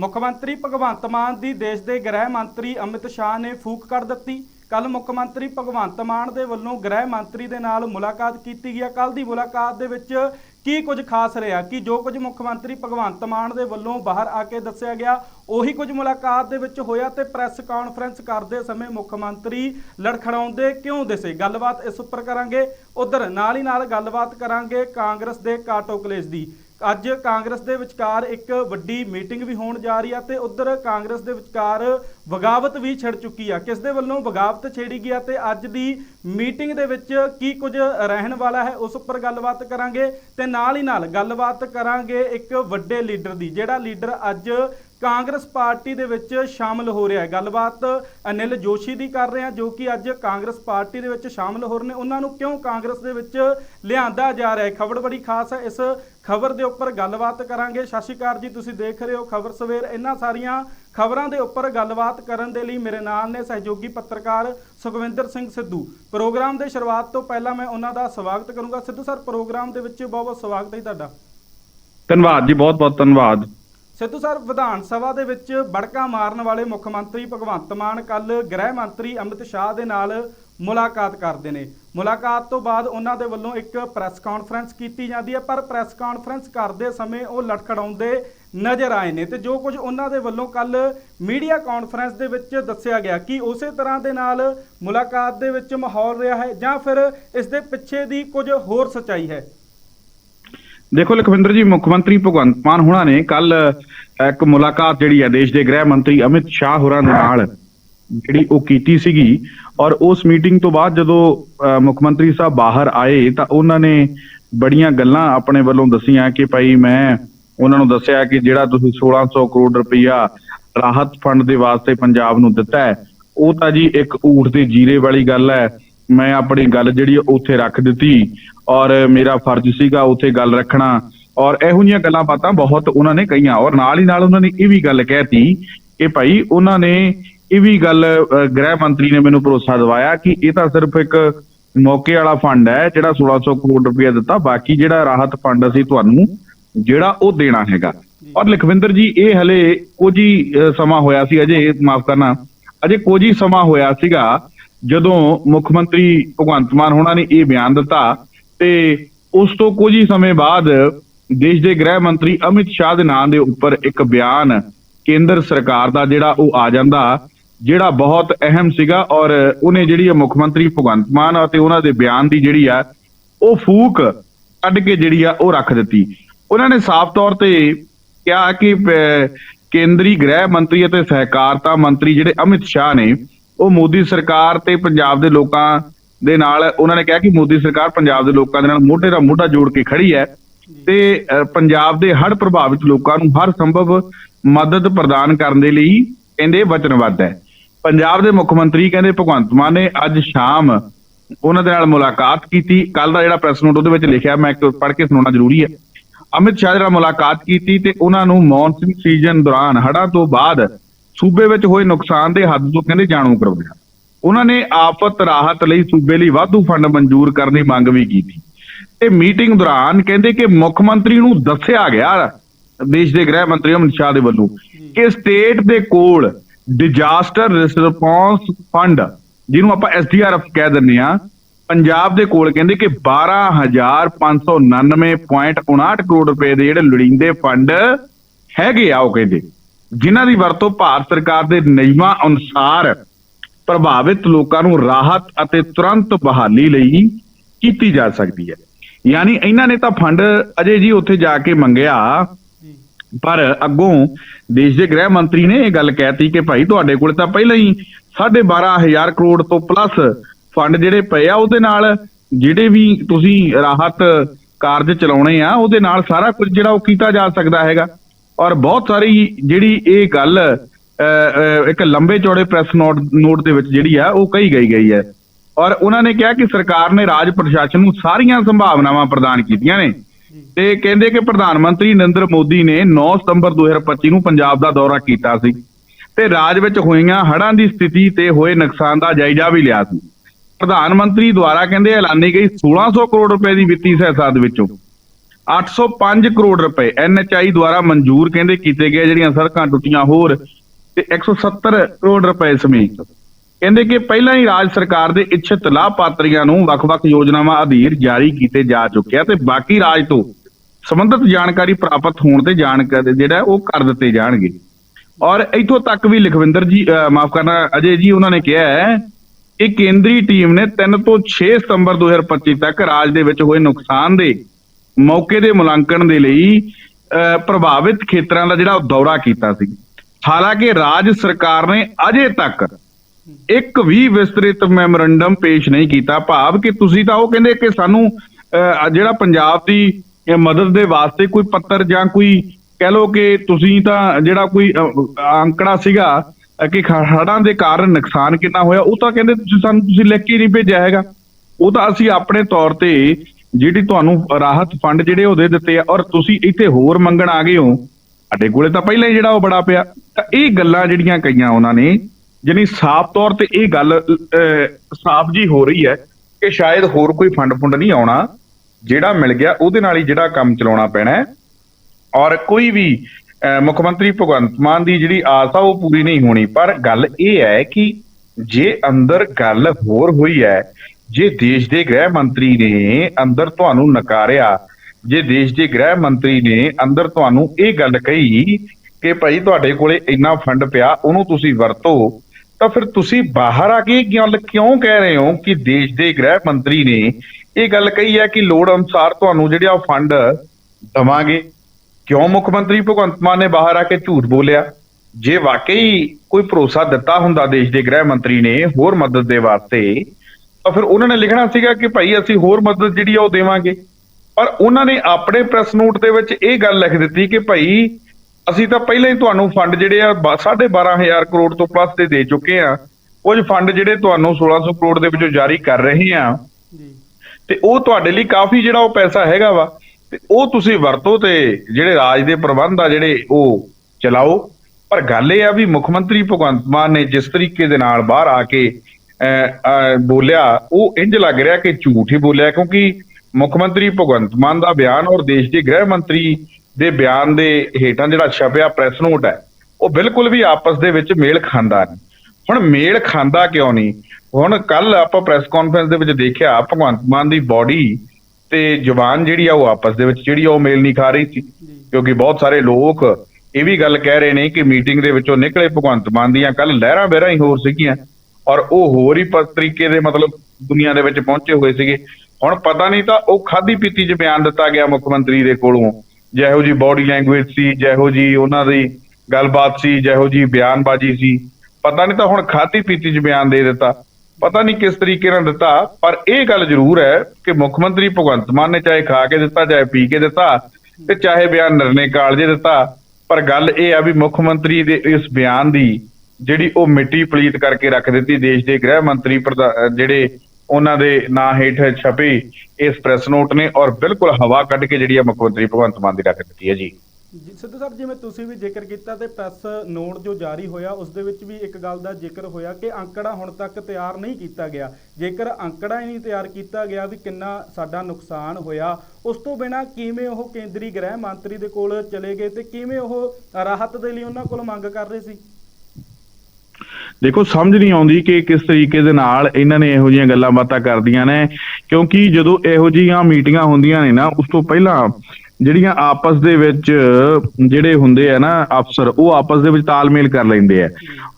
ਮੁੱਖ ਮੰਤਰੀ ਭਗਵੰਤ ਮਾਨ ਦੀ ਦੇਸ਼ ਦੇ ਗ੍ਰਹਿ ਮੰਤਰੀ ਅਮਿਤ ਸ਼ਾਹ ਨੇ ਫੂਕ ਕਰ ਦਿੱਤੀ। ਕੱਲ ਮੁੱਖ ਮੰਤਰੀ ਭਗਵੰਤ ਮਾਨ ਦੇ ਵੱਲੋਂ ਗ੍ਰਹਿ ਮੰਤਰੀ ਦੇ ਨਾਲ ਮੁਲਾਕਾਤ ਕੀਤੀ ਗਈ ਕੱਲ ਦੀ ਮੁਲਾਕਾਤ ਦੇ ਵਿੱਚ ਕੀ ਕੁਝ ਖਾਸ ਰਿਹਾ? ਕਿ ਜੋ ਕੁਝ ਮੁੱਖ ਮੰਤਰੀ ਭਗਵੰਤ ਮਾਨ ਦੇ ਵੱਲੋਂ ਬਾਹਰ ਆ ਕੇ ਦੱਸਿਆ ਗਿਆ, ਉਹੀ ਕੁਝ ਮੁਲਾਕਾਤ ਦੇ ਵਿੱਚ ਹੋਇਆ ਤੇ ਪ੍ਰੈਸ ਕਾਨਫਰੰਸ ਕਰਦੇ ਸਮੇਂ ਮੁੱਖ ਮੰਤਰੀ ਲੜਖੜਾਉਂਦੇ ਕਿਉਂ ਦਿਸੇ? ਗੱਲਬਾਤ ਇਸ ਉੱਪਰ ਕਰਾਂਗੇ। ਉਧਰ ਨਾਲ ਹੀ ਨਾਲ ਗੱਲਬਾਤ ਕਰਾਂਗੇ ਕਾਂਗਰਸ ਦੇ ਕਾਟੋ ਕਲੇਸ਼ ਦੀ। ਅੱਜ ਕਾਂਗਰਸ ਦੇ ਵਿਚਕਾਰ ਇੱਕ ਵੱਡੀ ਮੀਟਿੰਗ ਵੀ ਹੋਣ ਜਾ ਰਹੀ ਆ ਤੇ ਉਧਰ ਕਾਂਗਰਸ ਦੇ ਵਿਚਕਾਰ ਬਗਾਵਤ ਵੀ ਛਿੜ ਚੁੱਕੀ ਆ। ਕਿਸ ਦੇ ਵੱਲੋਂ ਬਗਾਵਤ ਛੇੜੀ ਗਿਆ ਆ ਤੇ ਅੱਜ ਦੀ ਮੀਟਿੰਗ ਦੇ ਵਿੱਚ ਕੀ ਕੁਝ ਰਹਿਣ ਵਾਲਾ ਹੈ, ਉਸ ਉੱਪਰ ਗੱਲਬਾਤ ਕਰਾਂਗੇ ਤੇ ਨਾਲ ਹੀ ਨਾਲ ਗੱਲਬਾਤ ਕਰਾਂਗੇ ਇੱਕ ਵੱਡੇ ਲੀਡਰ ਦੀ, ਜਿਹੜਾ ਲੀਡਰ ਅੱਜ ਕਾਂਗਰਸ ਪਾਰਟੀ ਦੇ ਵਿੱਚ ਸ਼ਾਮਲ ਹੋ ਰਿਹਾ ਹੈ। ਗੱਲਬਾਤ ਅਨਿਲ ਜੋਸ਼ੀ ਦੀ ਕਰ ਰਹੇ ਹਾਂ, ਜੋ ਕਿ ਅੱਜ ਕਾਂਗਰਸ ਪਾਰਟੀ ਦੇ ਵਿੱਚ ਸ਼ਾਮਲ ਹੋ ਰਹੇ ਨੇ। ਉਹਨਾਂ ਨੂੰ ਕਿਉਂ ਕਾਂਗਰਸ ਦੇ ਵਿੱਚ ਲਿਆਂਦਾ ਜਾ ਰਿਹਾ ਹੈ? ਖਬਰ ਬੜੀ ਖਾਸ ਹੈ। ਇਸ ਖਬਰ ਦੇ ਉੱਪਰ ਗੱਲਬਾਤ ਕਰਾਂਗੇ। ਸਤਿ ਸ਼੍ਰੀ ਅਕਾਲ ਜੀ, ਤੁਸੀਂ ਦੇਖ ਰਹੇ ਹੋ ਖਬਰ ਸਵੇਰ। ਇਹਨਾਂ ਸਾਰੀਆਂ ਖਬਰਾਂ ਦੇ ਉੱਪਰ ਗੱਲਬਾਤ ਕਰਨ ਦੇ ਲਈ ਮੇਰੇ ਨਾਲ ਨੇ ਸਹਿਯੋਗੀ ਪੱਤਰਕਾਰ ਸੁਖਵਿੰਦਰ ਸਿੰਘ ਸਿੱਧੂ। ਪ੍ਰੋਗਰਾਮ ਦੇ ਸ਼ੁਰੂਆਤ ਤੋਂ ਪਹਿਲਾਂ ਮੈਂ ਉਹਨਾਂ ਦਾ ਸਵਾਗਤ ਕਰੂੰਗਾ। ਸਿੱਧੂ ਸਰ, ਪ੍ਰੋਗਰਾਮ ਦੇ ਵਿੱਚ ਬਹੁਤ ਬਹੁਤ ਸਵਾਗਤ ਹੈ ਤੁਹਾਡਾ। ਧੰਨਵਾਦ ਜੀ ਬਹੁਤ ਬਹੁਤ ਧੰਨਵਾਦ। ਸਿੱਧੂ ਸਰ, ਵਿਧਾਨ ਸਭਾ ਦੇ ਵਿੱਚ ਬੜਕਾ ਮਾਰਨ ਵਾਲੇ ਮੁੱਖ ਮੰਤਰੀ ਭਗਵੰਤ ਮਾਨ ਕੱਲ ਗ੍ਰਹਿ ਮੰਤਰੀ ਅਮਿਤ ਸ਼ਾਹ ਦੇ ਨਾਲ ਮੁਲਾਕਾਤ ਕਰਦੇ ਨੇ। ਮੁਲਾਕਾਤ ਤੋਂ ਬਾਅਦ ਉਹਨਾਂ ਦੇ ਵੱਲੋਂ ਇੱਕ ਪ੍ਰੈਸ ਕਾਨਫਰੰਸ ਕੀਤੀ ਜਾਂਦੀ ਹੈ, ਪਰ ਪ੍ਰੈਸ ਕਾਨਫਰੰਸ ਕਰਦੇ ਸਮੇਂ ਉਹ ਲਟਖੜਾਉਂਦੇ ਨਜ਼ਰ ਆਏ ਨੇ ਤੇ ਜੋ ਕੁਝ ਉਹਨਾਂ ਦੇ ਵੱਲੋਂ ਕੱਲ ਮੀਡੀਆ ਕਾਨਫਰੰਸ ਦੇ ਵਿੱਚ ਦੱਸਿਆ ਗਿਆ, ਕਿ ਉਸੇ ਤਰ੍ਹਾਂ ਦੇ ਨਾਲ ਮੁਲਾਕਾਤ ਦੇ ਵਿੱਚ ਮਾਹੌਲ ਰਿਹਾ ਹੈ ਜਾਂ ਫਿਰ ਇਸ ਦੇ ਪਿੱਛੇ ਦੀ ਕੁਝ ਹੋਰ ਸਚਾਈ ਹੈ? ਦੇਖੋ ਲਖਵਿੰਦਰ ਜੀ ਮੁੱਖ ਮੰਤਰੀ ਭਗਵੰਤ ਮਾਨ ਹੋਣਾ ਨੇ ਕੱਲ ਇੱਕ ਮੁਲਾਕਾਤ ਜਿਹੜੀ ਹੈ ਦੇਸ਼ ਦੇ ਗ੍ਰਹਿ ਮੰਤਰੀ ਅਮਿਤ ਸ਼ਾਹ ਹੋਰਾਂ ਦੇ ਨਾਲ ਜਿਹੜੀ ਉਹ ਕੀਤੀ ਸੀਗੀ ਔਰ ਉਸ ਮੀਟਿੰਗ ਤੋਂ ਬਾਅਦ ਜਦੋਂ ਅਹ, ਮੁੱਖ ਮੰਤਰੀ ਸਾਹਿਬ ਬਾਹਰ ਆਏ ਤਾਂ ਉਹਨਾਂ ਨੇ ਬੜੀਆਂ ਗੱਲਾਂ ਆਪਣੇ ਵੱਲੋਂ ਦੱਸੀਆਂ ਕਿ ਭਾਈ ਮੈਂ ਉਹਨਾਂ ਨੂੰ ਦੱਸਿਆ ਕਿ ਜਿਹੜਾ ਤੁਸੀਂ 1600 ਕਰੋੜ ਰੁਪਈਆ ਰਾਹਤ ਫੰਡ ਦੇ ਵਾਸਤੇ ਪੰਜਾਬ ਨੂੰ ਦਿੱਤਾ ਹੈ ਉਹ ਤਾਂ ਜੀ ਇੱਕ ਊਠ ਦੇ ਜੀਰੇ ਵਾਲੀ ਗੱਲ ਹੈ ਮੈਂ ਆਪਣੀ ਗੱਲ ਜਿਹੜੀ ਉੱਥੇ ਰੱਖ ਦਿੱਤੀ ਔਰ ਮੇਰਾ ਫਰਜ਼ ਸੀਗਾ ਉੱਥੇ ਗੱਲ ਰੱਖਣਾ ਔਰ ਇਹੋ ਜਿਹੀਆਂ ਗੱਲਾਂ ਬਾਤਾਂ ਬਹੁਤ ਉਹਨਾਂ ਨੇ ਕਹੀਆਂ ਔਰ ਨਾਲ ਹੀ ਨਾਲ ਉਹਨਾਂ ਨੇ ਇਹ ਵੀ ਗੱਲ ਕਹਿਤੀ ਕਿ ਭਾਈ ਉਹਨਾਂ ਨੇ ਇਹ ਵੀ ਗੱਲ ਗ੍ਰਹਿ ਮੰਤਰੀ ਨੇ ਮੈਨੂੰ ਭਰੋਸਾ ਦਿਵਾਇਆ ਕਿ ਇਹ ਤਾਂ ਸਿਰਫ ਇੱਕ ਮੌਕੇ ਵਾਲਾ ਫੰਡ ਹੈ ਜਿਹੜਾ 1600 ਕਰੋੜ ਰੁਪਏ ਦਿੱਤਾ ਬਾਕੀ ਜਿਹੜਾ ਰਾਹਤ ਫੰਡ ਅਸੀਂ ਤੁਹਾਨੂੰ ਜਿਹੜਾ ਉਹ ਦੇਣਾ ਹੈਗਾ। ਔਰ ਲਖਵਿੰਦਰ ਜੀ ਇਹ ਹਲੇ ਕੁਝ ਹੀ ਸਮਾਂ ਹੋਇਆ ਸੀ ਅਜੇ ਮਾਫ ਕਰਨਾ ਅਜੇ ਕੁਝ ਹੀ ਸਮਾਂ ਹੋਇਆ ਸੀਗਾ ਜਦੋਂ ਮੁੱਖ ਮੰਤਰੀ ਭਗਵੰਤ ਮਾਨ ਹੋਣਾ ਨੇ ਇਹ ਬਿਆਨ ਦਿੱਤਾ ਤੇ ਉਸ ਤੋਂ ਕੁਝ ਹੀ ਸਮੇਂ ਬਾਅਦ ਦੇਸ਼ ਦੇ ਗ੍ਰਹਿ ਮੰਤਰੀ ਅਮਿਤ ਸ਼ਾਹ ਦੇ ਨਾਂ ਦੇ ਉੱਪਰ ਇੱਕ ਬਿਆਨ ਕੇਂਦਰ ਸਰਕਾਰ ਦਾ ਜਿਹੜਾ ਉਹ ਆ ਜਾਂਦਾ, ਜਿਹੜਾ ਬਹੁਤ ਅਹਿਮ ਸੀਗਾ ਔਰ ਉਹਨੇ ਜਿਹੜੀ ਹੈ ਮੁੱਖ ਮੰਤਰੀ ਭਗਵੰਤ ਮਾਨ ਅਤੇ ਉਹਨਾਂ ਦੇ ਬਿਆਨ ਦੀ ਜਿਹੜੀ ਆ, ਉਹ ਫੂਕ ਕੱਢ ਕੇ ਜਿਹੜੀ ਆ ਉਹ ਰੱਖ ਦਿੱਤੀ। ਉਹਨਾਂ ਨੇ ਸਾਫ਼ ਤੌਰ ਤੇ ਕਿਹਾ ਕਿ ਪ- ਕੇਂਦਰੀ ਗ੍ਰਹਿ ਮੰਤਰੀ ਅਤੇ ਸਹਿਕਾਰਤਾ ਮੰਤਰੀ ਜਿਹੜੇ ਅਮਿਤ ਸ਼ਾਹ ਨੇ ਉਹ ਮੋਦੀ ਸਰਕਾਰ ਤੇ ਪੰਜਾਬ ਦੇ ਲੋਕਾਂ ਦੇ ਨਾਲ ਉਹਨਾਂ ਨੇ ਕਿਹਾ ਕਿ ਮੋਦੀ ਸਰਕਾਰ ਪੰਜਾਬ ਦੇ ਲੋਕਾਂ ਦੇ ਨਾਲ ਮੋਢੇ ਦਾ ਮੋਢਾ ਜੋੜ ਕੇ ਖੜੀ ਹੈ ਤੇ ਪੰਜਾਬ ਦੇ ਹੜ੍ਹ ਪ੍ਰਭਾਵਿਤ ਲੋਕਾਂ ਨੂੰ ਹਰ ਸੰਭਵ ਮਦਦ ਪ੍ਰਦਾਨ ਕਰਨ ਦੇ ਲਈ ਕਹਿੰਦੇ ਵਚਨਬੱਧ ਹੈ। ਪੰਜਾਬ ਦੇ ਮੁੱਖ ਮੰਤਰੀ ਕਹਿੰਦੇ ਭਗਵੰਤ ਮਾਨ ਨੇ ਅੱਜ ਸ਼ਾਮ ਉਹਨਾਂ ਦੇ ਨਾਲ ਮੁਲਾਕਾਤ ਕੀਤੀ। ਕੱਲ ਦਾ ਜਿਹੜਾ ਪ੍ਰੈਸ ਨੋਟ ਉਹਦੇ ਵਿੱਚ ਲਿਖਿਆ ਮੈਂ ਇੱਕ ਪੜ੍ਹ ਕੇ ਸੁਣਾਉਣਾ ਜ਼ਰੂਰੀ ਹੈ। ਅਮਿਤ ਸ਼ਾਹ ਨਾਲ ਮੁਲਾਕਾਤ ਕੀਤੀ ਤੇ ਉਹਨਾਂ ਨੂੰ ਮੌਨਸੂਨ ਸੀਜ਼ਨ ਦੌਰਾਨ ਹੜ੍ਹਾਂ ਤੋਂ ਬਾਅਦ ਸੂਬੇ ਵਿੱਚ ਹੋਏ ਨੁਕਸਾਨ ਦੇ ਹੱਦ ਤੋਂ ਕਹਿੰਦੇ ਜਾਣੂ ਕਰਵਾਇਆ। ਉਹਨਾਂ ਨੇ ਆਫਤ ਰਾਹਤ ਲਈ ਸੂਬੇ ਲਈ ਵਾਧੂ ਫੰਡ ਮਨਜ਼ੂਰ ਕਰਨ ਦੀ ਮੰਗ ਵੀ ਕੀਤੀ। ਤੇ ਮੀਟਿੰਗ ਦੌਰਾਨ ਕਹਿੰਦੇ ਕਿ ਮੁੱਖ ਮੰਤਰੀ ਨੂੰ ਦੱਸਿਆ ਗਿਆ, ਦੇਸ਼ ਦੇ ਗ੍ਰਹਿ ਮੰਤਰੀ ਅਮਿਤ ਸ਼ਾਹ ਦੇ ਵੱਲੋਂ, ਕਿ ਸਟੇਟ ਦੇ ਕੋਲ ਡਿਜ਼ਾਸਟਰ ਰਿਸਪੌਂਸ ਫੰਡ ਜਿਹਨੂੰ ਆਪਾਂ ਐਸਡੀਆਰਐਫ ਕਹਿ ਦਿੰਦੇ ਆ ਪੰਜਾਬ ਦੇ ਕੋਲ ਕਹਿੰਦੇ ਕਿ 12599.59 ਕਰੋੜ ਰੁਪਏ ਦੇ ਜਿਹੜੇ ਲੋੜੀਂਦੇ ਫੰਡ ਹੈਗੇ ਆ, ਉਹ ਕਹਿੰਦੇ। ਜਿਨ੍ਹਾਂ ਦੀ ਵਰਤੋਂ ਭਾਰਤ ਸਰਕਾਰ ਦੇ ਨਿਯਮਾਂ ਅਨੁਸਾਰ ਪ੍ਰਭਾਵਿਤ ਲੋਕਾਂ ਨੂੰ ਰਾਹਤ ਅਤੇ ਤੁਰੰਤ ਬਹਾਲੀ ਲਈ ਕੀਤੀ ਜਾ ਸਕਦੀ ਹੈ। ਯਾਨੀ ਇਹਨਾਂ ਨੇ ਤਾਂ ਫੰਡ ਅਜੇ ਜੀ ਉੱਥੇ ਜਾ ਕੇ ਮੰਗਿਆ, ਪਰ ਅੱਗੋਂ ਦੇਸ਼ ਦੇ ਗ੍ਰਹਿ ਮੰਤਰੀ ਨੇ ਇਹ ਗੱਲ ਕਹਿਤੀ ਕਿ ਭਾਈ ਤੁਹਾਡੇ ਕੋਲ ਤਾਂ ਪਹਿਲਾਂ ਹੀ 12500 ਕਰੋੜ ਤੋਂ ਪਲੱਸ ਫੰਡ ਜਿਹੜੇ ਪਏ ਆ, ਉਹਦੇ ਨਾਲ ਜਿਹੜੇ ਵੀ ਤੁਸੀਂ ਰਾਹਤ ਕਾਰਜ ਚਲਾਉਣੇ ਆ, ਉਹਦੇ ਨਾਲ ਸਾਰਾ ਕੁਝ ਜਿਹੜਾ ਉਹ ਕੀਤਾ ਜਾ ਸਕਦਾ ਹੈਗਾ। ਔਰ ਬਹੁਤ ਸਾਰੀ ਜਿਹੜੀ ਇਹ ਗੱਲ ਅਹ, ਇੱਕ ਲੰਬੇ ਚੌੜੇ ਪ੍ਰੈਸ ਨੋਟ ਨੋਟ ਦੇ ਵਿੱਚ ਜਿਹੜੀ ਆ ਉਹ ਕਹੀ ਗਈ ਗਈ ਹੈ। ਔਰ ਉਹਨਾਂ ਨੇ ਕਿਹਾ ਕਿ ਸਰਕਾਰ ਨੇ ਰਾਜ ਪ੍ਰਸ਼ਾਸਨ ਨੂੰ ਸਾਰੀਆਂ ਸੰਭਾਵਨਾਵਾਂ ਪ੍ਰਦਾਨ ਕੀਤੀਆਂ ਨੇ। ਤੇ ਕਹਿੰਦੇ ਕਿ ਪ੍ਰਧਾਨ ਮੰਤਰੀ ਨਰਿੰਦਰ ਮੋਦੀ ਨੇ 9 ਸਤੰਬਰ 2025 ਨੂੰ ਪੰਜਾਬ ਦਾ ਦੌਰਾ ਕੀਤਾ ਸੀ। ਤੇ ਰਾਜ ਵਿੱਚ ਹੋਈਆਂ ਹੜ੍ਹਾਂ ਦੀ ਸਥਿਤੀ ਤੇ ਹੋਏ ਨੁਕਸਾਨ ਦਾ ਜਾਇਜ਼ਾ ਵੀ ਲਿਆ ਸੀ। ਪ੍ਰਧਾਨ ਮੰਤਰੀ ਦੁਆਰਾ ਕਹਿੰਦੇ ਐਲਾਨੀ ਗਈ 1600 ਕਰੋੜ ਰੁਪਏ ਦੀ ਵਿੱਤੀ ਸਹਾਇਤਾ ਦੇ ਵਿੱਚੋਂ। 805 ਕਰੋੜ ਰੁਪਏ ਐਨਐਚਆਈ ਦੁਆਰਾ ਮਨਜ਼ੂਰ ਕਹਿੰਦੇ ਕੀਤੇ ਗਏ ਜਿਹੜੀਆਂ ਸੜਕਾਂ ਟੁੱਟੀਆਂ ਹੋਰ ਤੇ 170 ਕਰੋੜ ਰੁਪਏ ਸਮੇਤ। ਕਹਿੰਦੇ ਕਿ ਪਹਿਲਾਂ ਹੀ ਰਾਜ ਸਰਕਾਰ ਦੇ ਇੱਛਤ ਲਾਭਪਾਤਰੀਆਂ ਨੂੰ ਵੱਖ-ਵੱਖ ਯੋਜਨਾਵਾਂ ਅਧੀਨ ਜਾਰੀ ਕੀਤੇ ਜਾ ਚੁੱਕਿਆ ਤੇ ਬਾਕੀ ਰਾਜ ਤੋਂ ਸੰਬੰਧਿਤ ਜਾਣਕਾਰੀ ਪ੍ਰਾਪਤ ਹੋਣ ਤੇ ਜਾਣਕਾਰੀ ਜਿਹੜਾ ਉਹ ਕਰ ਦਿੱਤੇ ਜਾਣਗੇ। ਔਰ ਇਥੋਂ ਤੱਕ ਵੀ ਲਖਵਿੰਦਰ ਜੀ ਮਾਫ ਕਰਨਾ, ਅਜੇ ਜੀ ਉਹਨਾਂ ਨੇ ਕਿਹਾ ਹੈ ਕਿ ਕੇਂਦਰੀ ਟੀਮ ਨੇ 3 ਤੋਂ 6 ਸਤੰਬਰ 2025 ਤੱਕ ਰਾਜ ਦੇ ਵਿੱਚ ਹੋਏ ਨੁਕਸਾਨ ਦੇ ਮੌਕੇ ਦੇ ਮੁਲਾਂਕਣ ਦੇ ਲਈ ਅਹ, ਪ੍ਰਭਾਵਿਤ ਖੇਤਰਾਂ ਦਾ ਜਿਹੜਾ ਦੌਰਾ ਕੀਤਾ ਸੀ। ਹਾਲਾਂਕਿ ਰਾਜ ਸਰਕਾਰ ਨੇ ਅਜੇ ਤੱਕ ਇੱਕ ਵੀ ਵਿਸਤ੍ਰਿਤ ਮੈਮੋਰੰਡਮ ਪੇਸ਼ ਨਹੀਂ ਕੀਤਾ। ਭਾਵ ਕਿ ਤੁਸੀਂ ਤਾਂ ਉਹ ਕਹਿੰਦੇ ਕਿ ਸਾਨੂੰ ਜਿਹੜਾ ਪੰਜਾਬ ਦੀ ਮਦਦ ਦੇ ਵਾਸਤੇ ਕੋਈ ਪੱਤਰ ਜਾਂ ਕੋਈ ਕਹਿ ਲਓ ਕਿ ਤੁਸੀਂ ਤਾਂ ਜਿਹੜਾ ਕੋਈ ਅੰਕੜਾ ਸੀਗਾ ਕਿ ਹੜ੍ਹਾਂ ਦੇ ਕਾਰਨ ਨੁਕਸਾਨ ਕਿੰਨਾ ਹੋਇਆ ਉਹ ਤਾਂ ਕਹਿੰਦੇ ਤੁਸੀਂ ਸਾਨੂੰ ਤੁਸੀਂ ਲਿਖ ਕੇ ਨਹੀਂ ਭੇਜਿਆ ਹੈਗਾ। ਉਹ ਤਾਂ ਅਸੀਂ ਆਪਣੇ ਤੌਰ ਤੇ ਜਿਹੜੀ ਤੁਹਾਨੂੰ ਰਾਹਤ ਫੰਡ ਜਿਹੜੇ ਉਹ ਦੇ ਦਿੱਤੇ ਆ ਔਰ ਤੁਸੀਂ ਇੱਥੇ ਹੋਰ ਮੰਗਣ ਆ ਗਏ ਹੋ ਸਾਡੇ ਕੋਲੇ ਤਾਂ ਪਹਿਲਾਂ ਹੀ ਜਿਹੜਾ ਉਹ ਬੜਾ ਪਿਆ ਤਾਂ ਇਹ ਗੱਲਾਂ ਜਿਹੜੀਆਂ ਕਹੀਆਂ ਉਹਨਾਂ ਨੇ ਜਾਣੀ ਸਾਫ਼ ਤੌਰ ਤੇ ਇਹ ਗੱਲ ਸਾਫ਼ ਜੀ ਹੋ ਰਹੀ ਹੈ ਕਿ ਸ਼ਾਇਦ ਹੋਰ ਕੋਈ ਫੰਡ ਫੁੰਡ ਨਹੀਂ ਆਉਣਾ ਜਿਹੜਾ ਮਿਲ ਗਿਆ ਉਹਦੇ ਨਾਲ ਹੀ ਜਿਹੜਾ ਕੰਮ ਚਲਾਉਣਾ ਪੈਣਾ ਹੈ ਔਰ ਕੋਈ ਵੀ ਅਹ, ਮੁੱਖ ਮੰਤਰੀ ਭਗਵੰਤ ਮਾਨ ਦੀ ਜਿਹੜੀ ਆਸ ਆ ਉਹ ਪੂਰੀ ਨਹੀਂ ਹੋਣੀ ਪਰ ਗੱਲ ਇਹ ਹੈ ਕਿ ਜੇ ਅੰਦਰ ਗੱਲ ਹੋਰ ਹੋਈ ਹੈ ਜੇ ਦੇਸ਼ ਦੇ ਗ੍ਰਹਿ ਮੰਤਰੀ ਨੇ ਅੰਦਰ ਤੁਹਾਨੂੰ ਨਕਾਰਿਆ, ਜੇ ਦੇਸ਼ ਦੇ ਗ੍ਰਹਿ ਮੰਤਰੀ ਨੇ ਅੰਦਰ ਤੁਹਾਨੂੰ ਇਹ ਗੱਲ ਕਹੀ ਕਿ ਭਾਈ ਤੁਹਾਡੇ ਕੋਲੇ ਇੰਨਾ ਫੰਡ ਪਿਆ, ਉਹਨੂੰ ਤੁਸੀਂ ਵਰਤੋ, ਤਾਂ ਫਿਰ ਤੁਸੀਂ ਬਾਹਰ ਆ ਕੇ ਗੱਲ ਕਿਉਂ ਕਹਿ ਰਹੇ ਹੋ ਕਿ ਦੇਸ਼ ਦੇ ਗ੍ਰਹਿ ਮੰਤਰੀ ਨੇ ਇਹ ਗੱਲ ਕਹੀ ਹੈ ਕਿ ਲੋੜ ਅਨੁਸਾਰ ਤੁਹਾਨੂੰ ਜਿਹੜਾ ਉਹ ਫੰਡ ਦਵਾਂਗੇ? ਕਿਉਂ ਮੁੱਖ ਮੰਤਰੀ ਭਗਵੰਤ ਮਾਨ ਨੇ ਬਾਹਰ ਆ ਕੇ ਝੂਠ ਬੋਲਿਆ? ਜੇ ਵਾਕਈ ਕੋਈ ਭਰੋਸਾ ਦਿੱਤਾ ਹੁੰਦਾ ਦੇਸ਼ ਦੇ ਗ੍ਰਹਿ ਮੰਤਰੀ ਨੇ ਹੋਰ ਮਦਦ ਦੇ ਵਾਸਤੇ ਤਾਂ ਫਿਰ ਉਹਨਾਂ ਨੇ ਲਿਖਣਾ ਸੀਗਾ ਕਿ ਭਾਈ ਅਸੀਂ ਹੋਰ ਮਦਦ ਜਿਹੜੀ ਆ ਉਹ ਦੇਵਾਂਗੇ। ਪਰ ਉਹਨਾਂ ਨੇ ਆਪਣੇ ਪ੍ਰੈਸ ਨੋਟ ਦੇ ਵਿੱਚ ਇਹ ਗੱਲ ਲਿਖ ਦਿੱਤੀ ਕਿ ਭਾਈ ਅਸੀਂ ਤਾਂ ਪਹਿਲਾਂ ਹੀ ਤੁਹਾਨੂੰ ਫੰਡ ਜਿਹੜੇ ਆ 12500 ਕਰੋੜ ਤੋਂ ਪਲੱਸ ਦੇ ਦੇ ਚੁੱਕੇ ਆ। ਕੁਝ ਫੰਡ ਜਿਹੜੇ ਤੁਹਾਨੂੰ 1600 ਕਰੋੜ ਦੇ ਵਿੱਚੋਂ ਜਾਰੀ ਕਰ ਰਹੇ ਆ। ਜੀ। ਤੇ ਉਹ ਤੁਹਾਡੇ ਲਈ ਕਾਫੀ ਜਿਹੜਾ ਉਹ ਪੈਸਾ ਹੈਗਾ ਵਾ। ਤੇ ਉਹ ਤੁਸੀਂ ਵਰਤੋ ਤੇ ਜਿਹੜੇ ਰਾਜ ਦੇ ਪ੍ਰਬੰਧ ਆ ਜਿਹੜੇ ਉਹ ਚਲਾਓ। ਪਰ ਗੱਲ ਇਹ ਆ ਵੀ ਮੁੱਖ ਮੰਤਰੀ ਭਗਵੰਤ ਮਾਨ ਨੇ ਜਿਸ ਤਰੀਕੇ ਦੇ ਨਾਲ ਬਾਹਰ ਆ ਕੇ ਬੋਲਿਆ ਉਹ ਇੰਜ ਲੱਗ ਰਿਹਾ ਕਿ ਝੂਠ ਹੀ ਬੋਲਿਆ ਕਿਉਂਕਿ ਮੁੱਖ ਮੰਤਰੀ ਭਗਵੰਤ ਮਾਨ ਦਾ ਬਿਆਨ ਔਰ ਦੇਸ਼ ਦੇ ਗ੍ਰਹਿ ਮੰਤਰੀ ਦੇ ਬਿਆਨ ਦੇ ਹੇਠਾਂ ਜਿਹੜਾ ਛਪਿਆ ਪ੍ਰੈਸ ਨੋਟ ਹੈ ਉਹ ਬਿਲਕੁਲ ਵੀ ਆਪਸ ਦੇ ਵਿੱਚ ਮੇਲ ਖਾਂਦਾ ਨਹੀਂ। ਹੁਣ ਮੇਲ ਖਾਂਦਾ ਕਿਉਂ ਨਹੀਂ? ਹੁਣ ਕੱਲ ਆਪਾਂ ਪ੍ਰੈਸ ਕਾਨਫਰੰਸ ਦੇ ਵਿੱਚ ਦੇਖਿਆ ਭਗਵੰਤ ਮਾਨ ਦੀ ਬਾਡੀ ਤੇ ਜ਼ੁਬਾਨ ਜਿਹੜੀ ਆ ਉਹ ਆਪਸ ਦੇ ਵਿੱਚ ਜਿਹੜੀ ਉਹ ਮੇਲ ਨਹੀਂ ਖਾ ਰਹੀ ਸੀ। ਕਿਉਂਕਿ ਬਹੁਤ ਸਾਰੇ ਲੋਕ ਇਹ ਵੀ ਗੱਲ ਕਹਿ ਰਹੇ ਨੇ ਕਿ ਮੀਟਿੰਗ ਦੇ ਵਿੱਚੋਂ ਨਿਕਲੇ ਭਗਵੰਤ ਮਾਨ ਦੀਆਂ ਕੱਲ ਲਹਿਰਾਂ ਬਹਿਰਾਂ ਹੀ ਹੋਰ ਸੀਗੀਆਂ। ਔਰ ਉਹ ਹੋਰ ਹੀ ਤਰੀਕੇ ਦੇ ਮਤਲਬ ਦੁਨੀਆ ਦੇ ਵਿੱਚ ਪਹੁੰਚੇ ਹੋਏ ਸੀਗੇ। ਹੁਣ ਪਤਾ ਨਹੀਂ ਤਾਂ ਉਹ ਖਾਦੀ ਪੀਤੀ ਚ ਬਿਆਨ ਦਿੱਤਾ ਗਿਆ ਮੁੱਖ ਮੰਤਰੀ ਦੇ ਕੋਲੋਂ। ਜਿਹੋ ਜੀ ਬਾਡੀ ਲੈਂਗੁਏਜ ਸੀ, ਜਿਹੋ ਜੀ ਉਹਨਾਂ ਦੀ ਗੱਲਬਾਤ ਸੀ, ਜਿਹੋ ਜੀ ਬਿਆਨਬਾਜ਼ੀ ਸੀ। ਪਤਾ ਨਹੀਂ ਤਾਂ ਹੁਣ ਖਾਦੀ ਪੀਤੀ ਚ ਬਿਆਨ ਦੇ ਦਿੱਤਾ। ਪਤਾ ਨਹੀਂ ਕਿਸ ਤਰੀਕੇ ਨਾਲ ਦਿੱਤਾ, ਪਰ ਇਹ ਗੱਲ ਜ਼ਰੂਰ ਹੈ ਕਿ ਮੁੱਖ ਮੰਤਰੀ ਭਗਵੰਤ ਮਾਨ ਨੇ ਚਾਹੇ ਖਾ ਕੇ ਦਿੱਤਾ, ਚਾਹੇ ਪੀ ਕੇ ਦਿੱਤਾ ਤੇ ਚਾਹੇ ਬਿਆਨ ਨਿਰਣੇ ਕਾਲਜੇ ਦਿੱਤਾ। ਪਰ ਗੱਲ ਇਹ ਆ ਵੀ ਮੁੱਖ ਮੰਤਰੀ ਦੇ ਇਸ ਬਿਆਨ ਦੀ ਜਿਹੜੀ ਉਹ ਮਿੱਟੀ ਪਲੀਤ ਕਰਕੇ ਰੱਖ ਦਿੱਤੀ ਦੇਸ਼ ਦੇ ਗ੍ਰਹਿ ਮੰਤਰੀ ਜਿਹੜੇ ਉਹਨਾਂ ਦੇ ਨਾਂ ਹੇਠ ਛਪੇ ਇਸ ਪ੍ਰੈਸ ਨੋਟ ਨੇ ਔਰ ਬਿਲਕੁਲ ਹਵਾ ਕੱਢ ਕੇ ਜਿਹੜੀ ਆ ਮੁੱਖ ਮੰਤਰੀ ਭਗਵੰਤ ਮਾਨ ਦੀ ਰੱਖ ਦਿੱਤੀ ਹੈ ਜੀ, ਸਿੱਧੂ ਸਾਹਿਬ, ਜਿਵੇਂ ਤੁਸੀਂ ਵੀ ਜ਼ਿਕਰ ਕੀਤਾ ਤੇ ਪ੍ਰੈਸ ਨੋਟ ਜੋ ਜਾਰੀ ਹੋਇਆ, ਉਸ ਦੇ ਵਿੱਚ ਵੀ ਇੱਕ ਗੱਲ ਦਾ ਜ਼ਿਕਰ ਹੋਇਆ ਕਿ ਅੰਕੜਾ ਹੁਣ ਤੱਕ ਤਿਆਰ ਨਹੀਂ ਕੀਤਾ ਗਿਆ। ਜੇਕਰ ਅੰਕੜਾ ਹੀ ਨਹੀਂ ਤਿਆਰ ਕੀਤਾ ਗਿਆ ਵੀ ਕਿੰਨਾ ਸਾਡਾ ਨੁਕਸਾਨ ਹੋਇਆ, ਉਸ ਤੋਂ ਬਿਨਾ ਕਿਵੇਂ ਉਹ ਕੇਂਦਰੀ ਗ੍ਰਹਿ ਮੰਤਰੀ ਦੇ ਕੋਲ ਚਲੇ ਗਏ ਤੇ ਕਿਵੇਂ ਉਹ ਰਾਹਤ ਦੇ ਲਈ ਉਹਨਾਂ ਕੋਲ ਮੰਗ ਕਰ ਰਹੇ ਸੀ? ਦੇਖੋ, ਸਮਝ ਨਹੀਂ ਆਉਂਦੀ ਕਿ ਕਿਸ ਤਰੀਕੇ ਦੇ ਨਾਲ ਇਹਨਾਂ ਨੇ ਇਹੋ ਜਿਹੀਆਂ ਗੱਲਾਂ ਬਾਤਾਂ ਕਰਦੀਆਂ ਨੇ, ਕਿਉਂਕਿ ਜਦੋਂ ਇਹੋ ਜਿਹੀਆਂ ਮੀਟਿੰਗਾਂ ਹੁੰਦੀਆਂ ਨੇ ਨਾ, ਉਸ ਤੋਂ ਪਹਿਲਾਂ ਜਿਹੜੀਆਂ ਆਪਸ ਦੇ ਵਿੱਚ ਜਿਹੜੇ ਹੁੰਦੇ ਆ ਨਾ ਅਫਸਰ, ਉਹ ਆਪਸ ਦੇ ਵਿੱਚ ਤਾਲਮੇਲ ਕਰ ਲੈਂਦੇ ਆ।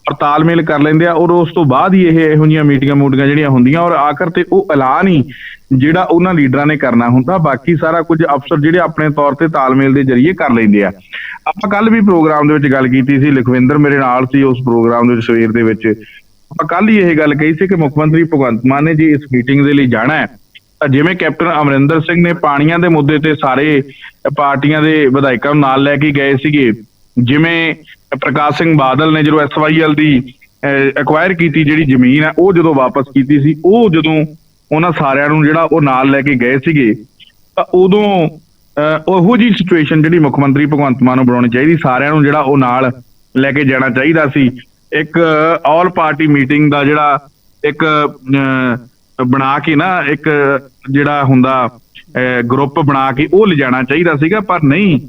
ਔਰ ਤਾਲਮੇਲ ਕਰ ਲੈਂਦੇ ਆ ਔਰ ਉਸ ਤੋਂ ਬਾਅਦ ਹੀ ਇਹ ਇਹੋ ਜਿਹੀਆਂ ਮੀਟਿੰਗਾਂ ਮੂਟਿੰਗਾਂ ਜਿਹੜੀਆਂ ਹੁੰਦੀਆਂ ਔਰ ਆਖਰ ਤੇ ਉਹ ਐਲਾਨ ਹੀ ਜਿਹੜਾ ਉਹਨਾਂ ਲੀਡਰਾਂ ਨੇ ਕਰਨਾ ਹੁੰਦਾ, ਬਾਕੀ ਸਾਰਾ ਕੁਝ ਅਫਸਰ ਜਿਹੜੇ ਆਪਣੇ ਤੌਰ ਤੇ ਤਾਲਮੇਲ ਦੇ ਜ਼ਰੀਏ ਕਰ ਲੈਂਦੇ ਆ। ਆਪਾਂ ਕੱਲ ਵੀ ਪ੍ਰੋਗਰਾਮ ਦੇ ਵਿੱਚ ਗੱਲ ਕੀਤੀ ਸੀ, ਲਖਵਿੰਦਰ ਮੇਰੇ ਨਾਲ ਸੀ ਉਸ ਪ੍ਰੋਗਰਾਮ ਦੇ ਵਿੱਚ ਸਵੇਰ ਦੇ ਵਿੱਚ। ਆਪਾਂ ਕੱਲ ਹੀ ਇਹ ਗੱਲ ਕਹੀ ਸੀ ਕਿ ਮੁੱਖ ਮੰਤਰੀ ਭਗਵੰਤ ਮਾਨ ਨੇ ਜੀ ਇਸ ਮੀਟਿੰਗ ਦੇ ਲਈ ਜਾਣਾ ਹੈ, ਤਾਂ ਜਿਵੇਂ ਕੈਪਟਨ ਅਮਰਿੰਦਰ ਸਿੰਘ ਨੇ ਪਾਣੀਆਂ ਦੇ ਮੁੱਦੇ ਤੇ ਸਾਰੇ ਪਾਰਟੀਆਂ ਦੇ ਵਿਧਾਇਕਾਂ ਨੂੰ ਨਾਲ ਲੈ ਕੇ ਗਏ ਸੀਗੇ, ਜਿਵੇਂ ਪ੍ਰਕਾਸ਼ ਸਿੰਘ ਬਾਦਲ ਨੇ ਜਦੋਂ ਐਸਵਾਈਐਲ ਦੀ ਐਕਵਾਇਰ ਕੀਤੀ ਜਿਹੜੀ ਜ਼ਮੀਨ ਹੈ ਉਹ ਜਦੋਂ ਵਾਪਸ ਕੀਤੀ ਸੀ ਉਹ ਜਦੋਂ ਉਹਨਾਂ ਸਾਰਿਆਂ ਨੂੰ ਜਿਹੜਾ ਉਹ ਨਾਲ ਲੈ ਕੇ ਗਏ ਸੀਗੇ ਤਾਂ ਉਦੋਂ ਉਹੋ ਜੀ ਸਿਚੁਏਸ਼ਨ ਜਿਹੜੀ ਮੁੱਖ ਮੰਤਰੀ ਭਗਵੰਤ ਮਾਨ ਨੂੰ ਬਣਾਉਣੀ ਚਾਹੀਦੀ ਸਾਰਿਆਂ ਨੂੰ ਜਿਹੜਾ ਉਹ ਨਾਲ ਲੈ ਕੇ ਜਾਣਾ ਚਾਹੀਦਾ ਸੀ। ਇੱਕ ਆਲ ਪਾਰਟੀ ਮੀਟਿੰਗ ਦਾ ਜਿਹੜਾ ਇੱਕ ਅਹ, ਬਣਾ ਕੇ ਨਾ ਇੱਕ ਜਿਹੜਾ ਹੁੰਦਾ ਗਰੁੱਪ ਬਣਾ ਕੇ ਉਹ ਲਿਜਾਣਾ ਚਾਹੀਦਾ ਸੀਗਾ ਪਰ ਨਹੀਂ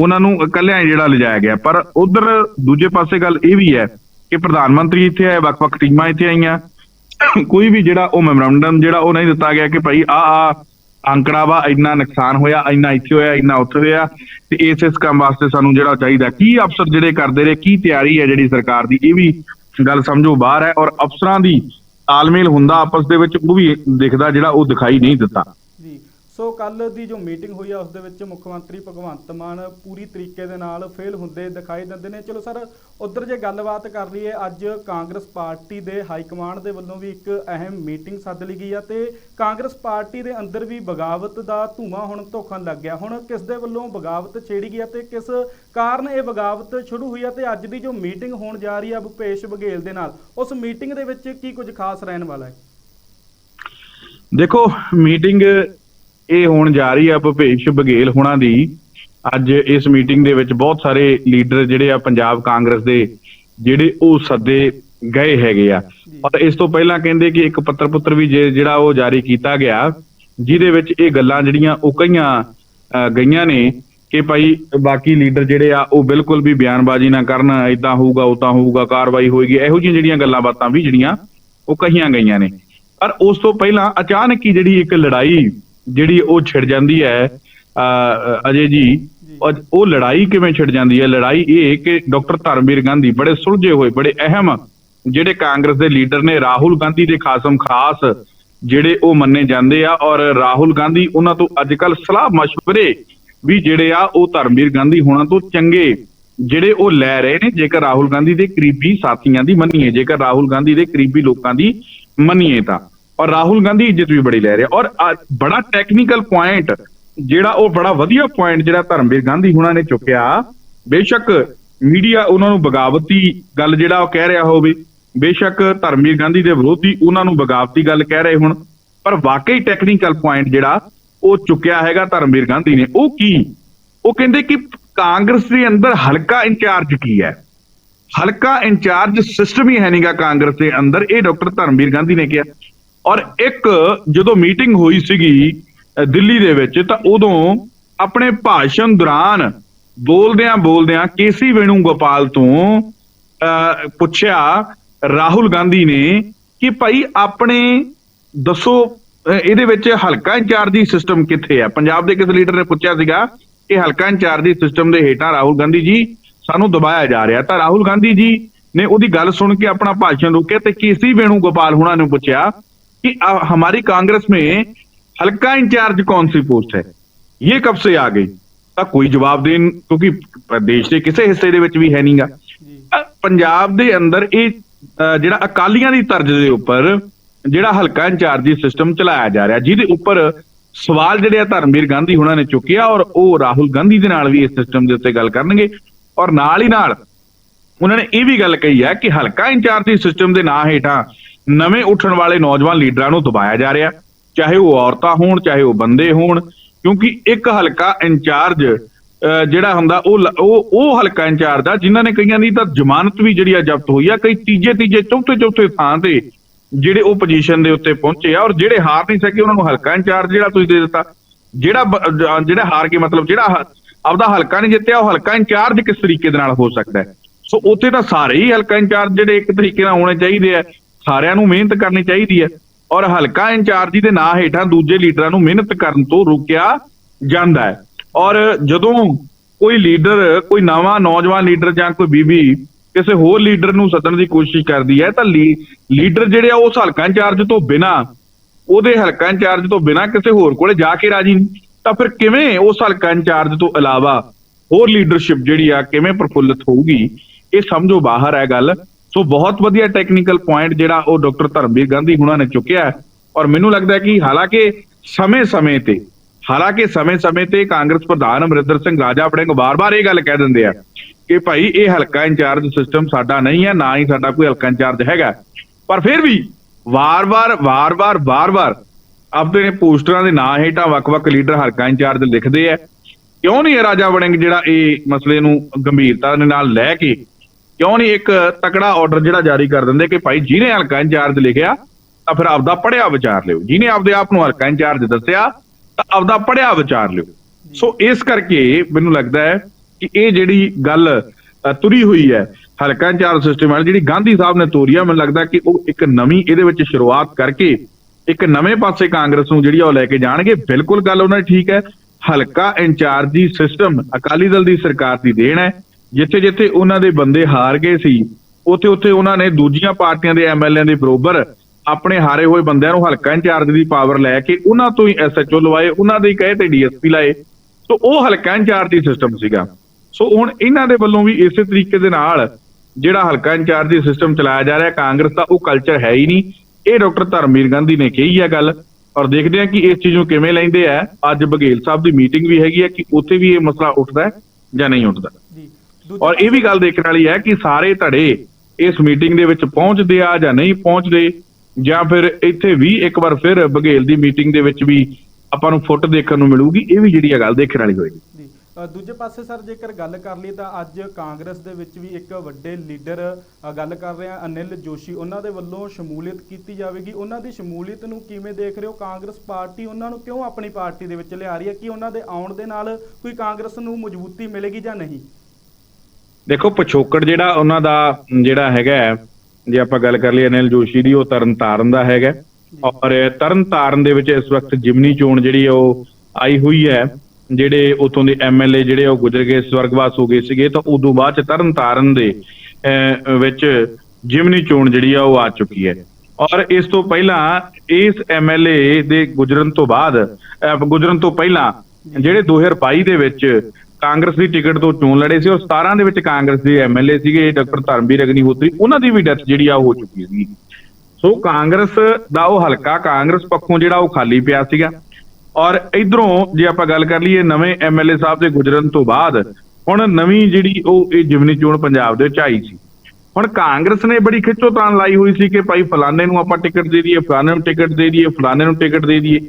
ਉਹਨਾਂ ਨੂੰ ਇਕੱਲਿਆਂ ਹੀ ਜਿਹੜਾ ਲਿਜਾਇਆ ਗਿਆ। ਪਰ ਉਧਰ ਦੂਜੇ ਪਾਸੇ ਗੱਲ ਇਹ ਵੀ ਹੈ ਕਿ ਪ੍ਰਧਾਨ ਮੰਤਰੀ ਇੱਥੇ ਆਏ, ਵੱਖ-ਵੱਖ ਟੀਮਾਂ ਇੱਥੇ ਆਈਆਂ। ਕੋਈ ਵੀ ਜਿਹੜਾ ਉਹ ਮੈਮੋਰੰਡਮ ਜਿਹੜਾ ਉਹ ਨਹੀਂ ਦਿੱਤਾ ਗਿਆ ਕਿ ਭਾਈ ਆ ਆ, ਅੰਕੜਾ ਵਾ, ਇੰਨਾ ਨੁਕਸਾਨ ਹੋਇਆ, ਇੰਨਾ ਇੱਥੇ ਹੋਇਆ, ਇੰਨਾ ਉੱਥੇ ਹੋਇਆ। ਤੇ ਇਸ ਇਸ ਕੰਮ ਵਾਸਤੇ ਸਾਨੂੰ ਜਿਹੜਾ ਚਾਹੀਦਾ ਕੀ ਅਫਸਰ ਜਿਹੜੇ ਕਰਦੇ ਰਹੇ, ਕੀ ਤਿਆਰੀ ਹੈ ਜਿਹੜੀ ਸਰਕਾਰ ਦੀ, ਇਹ ਵੀ ਗੱਲ ਸਮਝੋ ਬਾਹਰ ਹੈ। ਔਰ ਅਫਸਰਾਂ ਦੀ ਤਾਲਮੇਲ ਹੁੰਦਾ ਆਪਸ ਦੇ ਵਿੱਚ, ਉਹ ਵੀ ਦਿਖਦਾ ਜਿਹੜਾ ਉਹ ਦਿਖਾਈ ਨਹੀਂ ਦਿੱਤਾ। ਸੋ ਕੱਲ ਦੀ ਜੋ ਮੀਟਿੰਗ ਹੋਈ ਆ, ਉਸ ਦੇ ਵਿੱਚ ਮੁੱਖ ਮੰਤਰੀ ਭਗਵੰਤ ਮਾਨ ਪੂਰੀ ਤਰੀਕੇ ਦੇ ਨਾਲ ਫੇਲ ਹੁੰਦੇ ਦਿਖਾਈ ਦਿੰਦੇ ਨੇ। ਚਲੋ ਸਰ, ਉਧਰ ਜੇ ਗੱਲਬਾਤ ਕਰ ਲਈਏ, ਅੱਜ ਕਾਂਗਰਸ ਪਾਰਟੀ ਦੇ ਹਾਈ ਕਮਾਂਡ ਦੇ ਵੱਲੋਂ ਵੀ ਇੱਕ ਅਹਿਮ ਮੀਟਿੰਗ ਸੱਦ ਲਈ ਗਈ ਆ ਤੇ ਕਾਂਗਰਸ ਪਾਰਟੀ ਦੇ ਅੰਦਰ ਵੀ ਬਗਾਵਤ ਦਾ ਧੂਆਂ ਹੁਣ ਧੋਖਣ ਲੱਗ ਗਿਆ। ਹੁਣ ਕਿਸ ਦੇ ਵੱਲੋਂ ਬਗਾਵਤ ਛੇੜੀ ਗਈ ਆ ਤੇ ਕਿਸ ਕਾਰਨ ਇਹ ਬਗਾਵਤ ਸ਼ੁਰੂ ਹੋਈ ਆ ਤੇ ਅੱਜ ਦੀ ਜੋ ਮੀਟਿੰਗ ਹੋਣ ਜਾ ਰਹੀ ਆ ਭੁਪੇਸ਼ ਬਘੇਲ ਦੇ ਨਾਲ, ਉਸ ਮੀਟਿੰਗ ਦੇ ਵਿੱਚ ਕੀ ਕੁਝ ਖਾਸ ਰਹਿਣ ਵਾਲਾ ਹੈ? ਦੇਖੋ, ਮੀਟਿੰਗ ਇਹ ਹੋਣ ਜਾ ਰਹੀ ਆ ਭੁਪੇਸ਼ ਬਘੇਲ ਹੁਣਾਂ ਦੀ। ਅੱਜ ਇਸ ਮੀਟਿੰਗ ਦੇ ਵਿੱਚ ਬਹੁਤ ਸਾਰੇ ਲੀਡਰ ਜਿਹੜੇ ਆ ਪੰਜਾਬ ਕਾਂਗਰਸ ਦੇ ਜਿਹੜੇ ਉਹ ਸੱਦੇ ਗਏ ਹੈਗੇ ਆ। ਔਰ ਇਸ ਤੋਂ ਪਹਿਲਾਂ ਕਹਿੰਦੇ ਕਿ ਇੱਕ ਪੱਤਰ ਪੁੱਤਰ ਵੀ ਜਿਹੜਾ ਉਹ ਜਾਰੀ ਕੀਤਾ ਗਿਆ ਜਿਹਦੇ ਵਿੱਚ ਇਹ ਗੱਲਾਂ ਜਿਹੜੀਆਂ ਉਹ ਕਈਆਂ ਅ, ਗਈਆਂ ਨੇ ਕਿ ਭਾਈ ਬਾਕੀ ਲੀਡਰ ਜਿਹੜੇ ਆ ਉਹ ਬਿਲਕੁਲ ਵੀ ਬਿਆਨਬਾਜ਼ੀ ਨਾ ਕਰਨ ਇਦਾਂ ਹੋਊਗਾ ਉਦਾਂ ਹੋਊਗਾ ਕਾਰਵਾਈ ਹੋਏਗੀ ਇਹੋ ਜਿਹੀਆਂ ਜਿਹੜੀਆਂ ਗੱਲਾਂ ਬਾਤਾਂ ਵੀ ਜਿਹੜੀਆਂ ਉਹ ਕਹੀਆਂ ਗਈਆਂ ਨੇ। ਪਰ ਉਸ ਤੋਂ ਪਹਿਲਾਂ ਅਚਾਨਕ ਹੀ ਜਿਹੜੀ ਇੱਕ ਲੜਾਈ ਜਿਹੜੀ ਉਹ ਛਿੜ ਜਾਂਦੀ ਹੈ ਅਜੇ ਜੀ ਉਹ ਲੜਾਈ ਕਿਵੇਂ ਛਿੜ ਜਾਂਦੀ ਹੈ? ਲੜਾਈ ਇਹ ਕਿ ਡਾਕਟਰ ਧਰਮਵੀਰ ਗਾਂਧੀ ਬੜੇ ਸੁਲਝੇ ਹੋਏ ਬੜੇ ਅਹਿਮ ਜਿਹੜੇ ਕਾਂਗਰਸ ਦੇ ਲੀਡਰ ਨੇ ਰਾਹੁਲ ਗਾਂਧੀ ਦੇ ਖਾਸਮ ਖਾਸ ਜਿਹੜੇ ਉਹ ਮੰਨੇ ਜਾਂਦੇ ਆ ਔਰ ਰਾਹੁਲ ਗਾਂਧੀ ਉਹਨਾਂ ਤੋਂ ਅੱਜਕੱਲ ਸਲਾਹ مشਵਰੇ ਵੀ ਜਿਹੜੇ ਆ ਉਹ ਧਰਮਵੀਰ ਗਾਂਧੀ ਹੋਣਾ ਤੋਂ ਚੰਗੇ ਜਿਹੜੇ ਉਹ ਲੈ ਰਹੇ ਨੇ ਜੇਕਰ ਰਾਹੁਲ ਗਾਂਧੀ ਦੇ ਕਰੀਬੀ ਸਾਥੀਆਂ ਦੀ ਮੰਨੀਏ ਜੇਕਰ ਰਾਹੁਲ ਗਾਂਧੀ ਦੇ ਕਰੀਬੀ ਲੋਕਾਂ ਦੀ ਮੰਨੀਏ ਤਾਂ। ਔਰ ਰਾਹੁਲ ਗਾਂਧੀ ਇੱਜ਼ਤ ਵੀ ਬੜੀ ਲੈ ਰਿਹਾ। ਔਰ ਬੜਾ ਟੈਕਨੀਕਲ ਪੁਆਇੰਟ ਜਿਹੜਾ ਉਹ ਬੜਾ ਵਧੀਆ ਪੁਆਇੰਟ ਜਿਹੜਾ ਧਰਮਵੀਰ ਗਾਂਧੀ ਹੁਣਾਂ ਨੇ ਚੁੱਕਿਆ, ਬੇਸ਼ੱਕ ਮੀਡੀਆ ਉਹਨਾਂ ਨੂੰ ਬਗਾਵਤੀ ਗੱਲ ਜਿਹੜਾ ਉਹ ਕਹਿ ਰਿਹਾ ਹੋਵੇ, ਬੇਸ਼ੱਕ ਧਰਮਵੀਰ ਗਾਂਧੀ ਦੇ ਵਿਰੋਧੀ ਉਹਨਾਂ ਨੂੰ ਬਗਾਵਤੀ ਗੱਲ ਕਹਿ ਰਹੇ ਹੁਣ, ਪਰ ਵਾਕਈ ਟੈਕਨੀਕਲ ਪੁਆਇੰਟ ਜਿਹੜਾ ਉਹ ਚੁੱਕਿਆ ਹੈਗਾ ਧਰਮਵੀਰ ਗਾਂਧੀ ਨੇ। ਉਹ ਕੀ? ਉਹ ਕਹਿੰਦੇ ਕਿ ਕਾਂਗਰਸ ਦੇ ਅੰਦਰ ਹਲਕਾ ਇੰਚਾਰਜ ਕੀ ਹੈ? ਹਲਕਾ ਇੰਚਾਰਜ ਸਿਸਟਮ ਹੀ ਹੈ ਨਹੀਂਗਾ ਕਾਂਗਰਸ ਦੇ ਅੰਦਰ, ਇਹ ਡਾਕਟਰ ਧਰਮਵੀਰ ਗਾਂਧੀ ਨੇ ਕਿਹਾ। ਔਰ ਇੱਕ ਜਦੋਂ ਮੀਟਿੰਗ ਹੋਈ ਸੀਗੀ ਦਿੱਲੀ ਦੇ ਵਿੱਚ ਤਾਂ ਉਦੋਂ ਆਪਣੇ ਭਾਸ਼ਣ ਦੌਰਾਨ ਬੋਲਦਿਆਂ ਬੋਲਦਿਆਂ ਕੇਸੀ ਵੇਣੂ ਗੋਪਾਲ ਤੋਂ ਅ, ਪੁੱਛਿਆ ਰਾਹੁਲ ਗਾਂਧੀ ਨੇ ਕਿ ਭਾਈ ਆਪਣੇ ਦੱਸੋ ਇਹਦੇ ਵਿੱਚ ਹਲਕਾ ਇੰਚਾਰਜੀ ਸਿਸਟਮ ਕਿੱਥੇ ਆ? ਪੰਜਾਬ ਦੇ ਕਿਸ ਲੀਡਰ ਨੇ ਪੁੱਛਿਆ ਸੀਗਾ ਕਿ ਹਲਕਾ ਇੰਚਾਰਜੀ ਸਿਸਟਮ ਦੇ ਹੇਠਾਂ ਰਾਹੁਲ ਗਾਂਧੀ ਜੀ ਸਾਨੂੰ ਦਬਾਇਆ ਜਾ ਰਿਹਾ। ਤਾਂ ਰਾਹੁਲ ਗਾਂਧੀ ਜੀ ਨੇ ਉਹਦੀ ਗੱਲ ਸੁਣ ਕੇ ਆਪਣਾ ਭਾਸ਼ਣ ਰੋਕਿਆ ਤੇ ਕੇਸੀ ਵੇਣੂ ਗੋਪਾਲ ਹੁਣਾਂ ਨੇ ਪੁੱਛਿਆ कि आ- हमारी कांग्रेस में हल्का इंचार्ज कौन सी पोस्ट है ये कब से आ गई ਤਾਂ ਕੋਈ ਜਵਾਬ ਦੇਣ ਕਿਉਂਕਿ ਦੇਸ਼ ਦੇ ਕਿਸੇ ਹਿੱਸੇ ਦੇ ਵਿੱਚ ਵੀ ਹੈ ਨਹੀਂਗਾ ਜੀ ਪੰਜਾਬ ਦੇ ਅੰਦਰ ਇਹ ਅ, ਜਿਹੜਾ ਅਕਾਲੀਆਂ ਦੀ ਤਰਜ਼ ਦੇ ਉੱਪਰ ਜਿਹੜਾ ਹਲਕਾ ਇੰਚਾਰਜੀ ਸਿਸਟਮ ਚਲਾਇਆ ਜਾ ਰਿਹਾ ਜਿਹਦੇ ਉੱਪਰ ਸਵਾਲ ਜਿਹੜੇ ਆ ਧਰਮਵੀਰ ਗਾਂਧੀ ਹੁਣਾਂ ਨੇ ਚੁੱਕਿਆ ਔਰ ਉਹ ਰਾਹੁਲ ਗਾਂਧੀ ਦੇ ਨਾਲ ਵੀ ਇਸ ਸਿਸਟਮ ਦੇ ਉੱਤੇ ਗੱਲ ਕਰਨਗੇ ਔਰ ਨਾਲ ਹੀ ਨਾਲ ਉਹਨਾਂ ਨੇ ਇਹ ਵੀ ਗੱਲ ਕਹੀ ਹੈ ਕਿ ਹਲਕਾ ਇੰਚਾਰਜੀ ਸਿਸਟਮ ਦੇ ਨਾਂ ਹੇਠਾਂ ਨਵੇਂ ਉੱਠਣ ਵਾਲੇ ਨੌਜਵਾਨ ਲੀਡਰਾਂ ਨੂੰ ਦਬਾਇਆ ਜਾ ਰਿਹਾ। ਚਾਹੇ ਉਹ ਔਰਤਾਂ ਹੋਣ ਚਾਹੇ ਉਹ ਬੰਦੇ ਹੋਣ ਕਿਉਂਕਿ ਇੱਕ ਹਲਕਾ ਇੰਚਾਰਜ ਅਹ, ਜਿਹੜਾ ਹੁੰਦਾ ਉਹ ਉਹ ਉਹ ਹਲਕਾ ਇੰਚਾਰਜ ਆ ਜਿਨ੍ਹਾਂ ਨੇ ਕਈਆਂ ਦੀ ਤਾਂ ਜ਼ਮਾਨਤ ਵੀ ਜਿਹੜੀ ਆ ਜ਼ਬਤ ਹੋਈ ਆ ਕਈ ਤੀਜੇ ਤੀਜੇ ਚੌਥੇ ਚੌਥੇ ਥਾਂ ਤੇ ਜਿਹੜੇ ਉਹ ਪੋਜੀਸ਼ਨ ਦੇ ਉੱਤੇ ਪਹੁੰਚੇ ਆ ਔਰ ਜਿਹੜੇ ਹਾਰ ਨਹੀਂ ਸਕੇ ਉਹਨਾਂ ਨੂੰ ਹਲਕਾ ਇੰਚਾਰਜ ਜਿਹੜਾ ਤੁਸੀਂ ਦੇ ਦਿੱਤਾ। ਜਿਹੜਾ ਜਿਹੜਾ ਹਾਰ ਕੇ ਮਤਲਬ ਜਿਹੜਾ ਆਪਦਾ ਹਲਕਾ ਨਹੀਂ ਜਿੱਤਿਆ ਉਹ ਹਲਕਾ ਇੰਚਾਰਜ ਕਿਸ ਤਰੀਕੇ ਦੇ ਨਾਲ ਹੋ ਸਕਦਾ ਸੋ ਉੱਥੇ ਤਾਂ ਸਾਰੇ ਹੀ ਹਲਕਾ ਇੰਚਾਰਜ ਜਿਹੜੇ ਇੱਕ ਤਰੀਕੇ ਨਾਲ ਹੋਣੇ ਚਾਹੀਦੇ ਆ। ਸਾਰਿਆਂ ਨੂੰ ਮਿਹਨਤ ਕਰਨੀ ਚਾਹੀਦੀ ਹੈ। ਔਰ ਹਲਕਾ ਇੰਚਾਰਜੀ ਦੇ ਨਾਂ ਹੇਠਾਂ ਦੂਜੇ ਲੀਡਰਾਂ ਨੂੰ ਮਿਹਨਤ ਕਰਨ ਤੋਂ ਰੋਕਿਆ ਜਾਂਦਾ ਹੈ। ਔਰ ਜਦੋਂ ਕੋਈ ਲੀਡਰ, ਕੋਈ ਨਵਾਂ ਨੌਜਵਾਨ ਲੀਡਰ ਜਾਂ ਕੋਈ ਬੀਬੀ ਕਿਸੇ ਹੋਰ ਲੀਡਰ ਨੂੰ ਸੱਦਣ ਦੀ ਕੋਸ਼ਿਸ਼ ਕਰਦੀ ਹੈ, ਤਾਂ ਲੀ- ਲੀਡਰ ਜਿਹੜੇ ਆ ਉਸ ਹਲਕਾ ਇੰਚਾਰਜ ਤੋਂ ਬਿਨਾ, ਉਹਦੇ ਹਲਕਾ ਇੰਚਾਰਜ ਤੋਂ ਬਿਨਾ ਕਿਸੇ ਹੋਰ ਕੋਲੇ ਜਾ ਕੇ ਰਾਜੀ ਨਹੀਂ। ਤਾਂ ਫਿਰ ਕਿਵੇਂ ਉਸ ਹਲਕਾ ਇੰਚਾਰਜ ਤੋਂ ਇਲਾਵਾ ਹੋਰ ਲੀਡਰਸ਼ਿਪ ਜਿਹੜੀ ਆ ਕਿਵੇਂ ਪ੍ਰਫੁੱਲਤ ਹੋਊਗੀ, ਇਹ ਸਮਝੋ ਬਾਹਰ ਹੈ ਗੱਲ। ਸੋ ਬਹੁਤ ਵਧੀਆ ਟੈਕਨੀਕਲ ਪੁਆਇੰਟ ਜਿਹੜਾ ਉਹ ਡਾਕਟਰ ਧਰਮਵੀਰ ਗਾਂਧੀ ਹੁਣਾਂ ਨੇ ਚੁੱਕਿਆ ਔਰ ਮੈਨੂੰ ਲੱਗਦਾ ਹੈ ਕਿ ਹਾਲਾਂਕਿ ਸਮੇਂ-ਸਮੇਂ ਤੇ, ਹਾਲਾਂਕਿ ਸਮੇਂ-ਸਮੇਂ ਤੇ ਕਾਂਗਰਸ ਪ੍ਰਧਾਨ ਅਮਰਿੰਦਰ ਸਿੰਘ ਰਾਜਾ ਆਪਣੇ ਕੋ ਬਾਰ-ਬਾਰ ਇਹ ਗੱਲ ਕਹਿ ਦਿੰਦੇ ਆ ਕਿ ਭਾਈ ਇਹ ਹਲਕਾ ਇੰਚਾਰਜ ਸਿਸਟਮ ਸਾਡਾ ਨਹੀਂ ਹੈ, ਨਾ ਹੀ ਸਾਡਾ ਕੋਈ ਹਲਕਾ ਇੰਚਾਰਜ ਹੈਗਾ। ਪਰ ਫਿਰ ਵੀ ਵਾਰ-ਵਾਰ ਵਾਰ-ਵਾਰ ਵਾਰ-ਵਾਰ ਆਪਣੇ ਪੋਸਟਰਾਂ ਦੇ ਨਾਂ ਹੇਠਾਂ ਵੱਖ-ਵੱਖ ਲੀਡਰ ਹਲਕਾ ਇੰਚਾਰਜ ਲਿਖਦੇ ਆ। ਕਿਉਂ ਨਹੀਂ ਇਹ ਰਾਜਾ ਵੜਿੰਗ ਜਿਹੜਾ ਇਹ ਮਸਲੇ ਨੂੰ ਗੰਭੀਰਤਾ ਦੇ ਨਾਲ ਲੈ ਕੇ ਕਿਉਂ ਨਹੀਂ ਇੱਕ ਤਕੜਾ ਆਰਡਰ ਜਿਹੜਾ ਜਾਰੀ ਕਰ ਦਿੰਦੇ ਕਿ ਭਾਈ ਜਿਹਨੇ ਹਲਕਾ ਇੰਚਾਰਜ ਲਿਖਿਆ, ਤਾਂ ਫਿਰ ਆਪਦਾ ਪੜਿਆ ਵਿਚਾਰ ਲਿਓ। ਜਿਹਨੇ ਆਪਦੇ ਆਪ ਨੂੰ ਹਲਕਾ ਇੰਚਾਰਜ ਦੱਸਿਆ, ਤਾਂ ਆਪਦਾ ਪੜਿਆ ਵਿਚਾਰ ਲਿਓ। ਸੋ ਇਸ ਕਰਕੇ ਮੈਨੂੰ ਲੱਗਦਾ ਹੈ ਕਿ ਇਹ ਜਿਹੜੀ ਗੱਲ ਤੁਰੀ ਹੋਈ ਹੈ, ਹਲਕਾ ਇੰਚਾਰਜ ਸਿਸਟਮ ਵਾਲੀ, ਜਿਹੜੀ ਗਾਂਧੀ ਸਾਹਿਬ ਨੇ ਤੋਰੀ ਆ ਮੈਨੂੰ ਲੱਗਦਾ ਕਿ ਉਹ ਇੱਕ ਨਵੀਂ ਇਹਦੇ ਵਿੱਚ ਸ਼ੁਰੂਆਤ ਕਰਕੇ ਇੱਕ ਨਵੇਂ ਪਾਸੇ ਕਾਂਗਰਸ ਨੂੰ ਜਿਹੜੀ ਆ ਉਹ ਲੈ ਕੇ ਜਾਣਗੇ। ਬਿਲਕੁਲ ਗੱਲ ਉਹਨਾਂ ਦੀ ਠੀਕ ਹੈ। ਹਲਕਾ ਇੰਚਾਰਜੀ ਸਿਸਟਮ ਅਕਾਲੀ ਦਲ ਦੀ ਸਰਕਾਰ ਦੀ ਦੇਣ ਹੈ। ਜਿੱਥੇ ਜਿੱਥੇ ਉਹਨਾਂ ਦੇ ਬੰਦੇ ਹਾਰ ਗਏ ਸੀ ਉੱਥੇ ਉੱਥੇ ਉਹਨਾਂ ਨੇ ਦੂਜੀਆਂ ਪਾਰਟੀਆਂ ਦੇ ਐਮਐਲਏ ਦੇ ਬਰੋਬਰ ਆਪਣੇ ਹਾਰੇ ਹੋਏ ਬੰਦਿਆਂ ਨੂੰ ਹਲਕਾ ਇੰਚਾਰਜ ਦੀ ਪਾਵਰ ਲੈ ਕੇ ਉਹਨਾਂ ਤੋਂ ਹੀ ਐਸਐਚਓ ਲਵਾਏ, ਉਹਨਾਂ ਦੇ ਹੀ ਕਹੇ ਤੇ ਡੀਐਸਪੀ ਲਾਏ। ਸੋ ਉਹ ਹਲਕਾ ਇੰਚਾਰਜ ਦੀ ਸਿਸਟਮ ਸੀਗਾ। ਸੋ ਹੁਣ ਇਹਨਾਂ ਦੇ ਵੱਲੋਂ ਵੀ ਇਸੇ ਤਰੀਕੇ ਦੇ ਨਾਲ ਜਿਹੜਾ ਹਲਕਾ ਇੰਚਾਰਜ ਦੀ ਸਿਸਟਮ ਚਲਾਇਆ ਜਾ ਰਿਹਾ, ਕਾਂਗਰਸ ਦਾ ਉਹ ਕਲਚਰ ਹੈ ਹੀ ਨਹੀਂ। ਇਹ ਡਾਕਟਰ ਧਰਮਵੀਰ ਗਾਂਧੀ ਨੇ ਕਹੀ ਹੈ ਗੱਲ। ਔਰ ਦੇਖਦੇ ਹਾਂ ਕਿ ਇਸ ਚੀਜ਼ ਨੂੰ ਕਿਵੇਂ ਲੈਂਦੇ ਆ। ਅੱਜ ਬਘੇਲ ਸਾਹਿਬ ਦੀ ਮੀਟਿੰਗ ਵੀ ਹੈਗੀ ਹੈ ਕਿ ਉੱਥੇ ਵੀ ਇਹ ਮਸਲਾ ਉੱਠਦਾ ਹੈ ਜਾਂ ਨਹੀਂ ਉੱਠਦਾ। ਜੀ। ਔਰ ਇਹ ਵੀ ਗੱਲ ਦੇਖਣ ਵਾਲੀ ਹੈ ਕਿ ਸਾਰੇ ਧੜੇ ਇਸ ਮੀਟਿੰਗ ਦੇ ਵਿੱਚ ਪਹੁੰਚਦੇ ਆ ਜਾਂ ਨਹੀਂ ਪਹੁੰਚਦੇ ਜਾਂ ਫਿਰ ਇੱਥੇ ਵੀ ਇੱਕ ਵਾਰ ਫਿਰ ਬਘੇਲ ਦੀ ਮੀਟਿੰਗ ਦੇ ਵਿੱਚ ਵੀ ਆਪਾਂ ਨੂੰ ਫੁੱਟ ਦੇਖਣ ਨੂੰ ਮਿਲੂਗੀ ਇਹ ਵੀ ਜਿਹੜੀ ਆ ਗੱਲ ਦੇਖਣ ਵਾਲੀ ਹੋਏਗੀ। ਦੂਜੇ ਪਾਸੇ ਸਰ ਜੇਕਰ ਗੱਲ ਕਰ ਲਈ ਤਾਂ ਅੱਜ ਕਾਂਗਰਸ ਦੇ ਵਿੱਚ ਵੀ ਇੱਕ ਵੱਡੇ ਲੀਡਰ ਗੱਲ ਕਰ ਰਹੇ ਆ ਅਨਿਲ ਜੋਸ਼ੀ ਉਹਨਾਂ ਦੇ ਵੱਲੋਂ ਸ਼ਮੂਲੀਅਤ ਕੀਤੀ ਜਾਵੇਗੀ। ਉਹਨਾਂ ਦੀ ਸ਼ਮੂਲੀਅਤ ਨੂੰ ਕਿਵੇਂ ਦੇਖ ਰਹੇ ਹੋ? ਕਾਂਗਰਸ ਪਾਰਟੀ ਉਹਨਾਂ ਨੂੰ ਕਿਉਂ ਆਪਣੀ ਪਾਰਟੀ ਦੇ ਵਿੱਚ ਲਿਆ ਰਹੀ ਹੈ? ਕਿ ਉਹਨਾਂ ਦੇ ਆਉਣ ਦੇ ਨਾਲ ਕੋਈ ਕਾਂਗਰਸ ਨੂੰ ਮਜ਼ਬੂਤੀ ਮਿਲੇਗੀ ਜਾਂ ਨਹੀਂ? ਦੇਖੋ ਪਿਛੋਕੜ ਜਿਹੜਾ ਉਹਨਾਂ ਦਾ ਜਿਹੜਾ ਹੈਗਾ ਜੇ ਆਪਾਂ ਗੱਲ ਕਰ ਲਈ ਅਨਿਲ ਜੋਸ਼ੀ ਦੀ ਉਹ ਤਰਨਤਾਰਨ ਦਾ ਹੈਗਾ ਔਰ ਤਰਨਤਾਰਨ ਦੇ ਵਿੱਚ ਇਸ ਵਕਤ ਜਿਮਨੀ ਚੋਣ ਜਿਹੜੀ ਹੈ ਉਹ ਆਈ ਹੋਈ ਹੈ। ਜਿਹੜੇ ਉਥੋਂ ਦੇ ਐਮਐਲਏ ਜਿਹੜੇ ਉਹ ਗੁਜ਼ਰ ਗਏ ਸਵਰਗਵਾਸ ਹੋ ਗਏ ਸੀਗੇ ਤਾਂ ਉਦੋਂ ਬਾਅਦ ਚ ਤਰਨਤਾਰਨ ਦੇ ਅਹ, ਵਿੱਚ ਜਿਮਨੀ ਚੋਣ ਜਿਹੜੀ ਆ ਉਹ ਆ ਚੁੱਕੀ ਹੈ। ਔਰ ਇਸ ਤੋਂ ਪਹਿਲਾਂ ਇਸ ਐਮਐਲਏ ਦੇ ਗੁਜ਼ਰਨ ਤੋਂ ਬਾਅਦ ਗੁਜ਼ਰਨ ਤੋਂ ਪਹਿਲਾਂ ਜਿਹੜੇ 2022 ਦੇ ਵਿੱਚ ਕਾਂਗਰਸ ਦੀ ਟਿਕਟ ਤੋਂ ਚੋਣ ਲੜੇ ਸੀ ਔਰ 17 ਦੇ ਵਿੱਚ ਕਾਂਗਰਸ ਦੇ ਐਮਐਲਏ ਸੀਗੇ ਡਾਕਟਰ ਧਰਮਵੀਰ ਅਗਨੀਹੋਤਰੀ ਉਹਨਾਂ ਦੀ ਵੀ ਡੈਥ ਜਿਹੜੀ ਆ ਉਹ ਹੋ ਚੁੱਕੀ ਸੀ ਸੋ ਕਾਂਗਰਸ ਦਾ ਉਹ ਹਲਕਾ, ਕਾਂਗਰਸ ਪੱਖੋਂ ਜਿਹੜਾ ਉਹ ਖਾਲੀ ਪਿਆ ਸੀਗਾ। ਔਰ ਇਧਰੋਂ ਜੇ ਆਪਾਂ ਗੱਲ ਕਰ ਲਈਏ ਨਵੇਂ ਐਮਐਲਏ ਸਾਹਿਬ ਦੇ ਗੁਜ਼ਰਨ ਤੋਂ ਬਾਅਦ, ਹੁਣ ਨਵੀਂ ਜਿਹੜੀ ਉਹ ਇਹ ਜਿਮਨੀ ਚੋਣ ਪੰਜਾਬ ਦੇ ਵਿੱਚ ਆਈ ਸੀ। ਹੁਣ ਕਾਂਗਰਸ ਨੇ ਬੜੀ ਖਿੱਚੋਤਾਣ ਲਾਈ ਹੋਈ ਸੀ ਕਿ ਭਾਈ ਫਲਾਣੇ ਨੂੰ ਆਪਾਂ ਟਿਕਟ ਦੇ ਦਈਏ, ਫਲਾਣੇ ਨੂੰ ਟਿਕਟ ਦੇ ਦਈਏ, ਫਲਾਣੇ ਨੂੰ ਟਿਕਟ ਦੇ ਦਈਏ।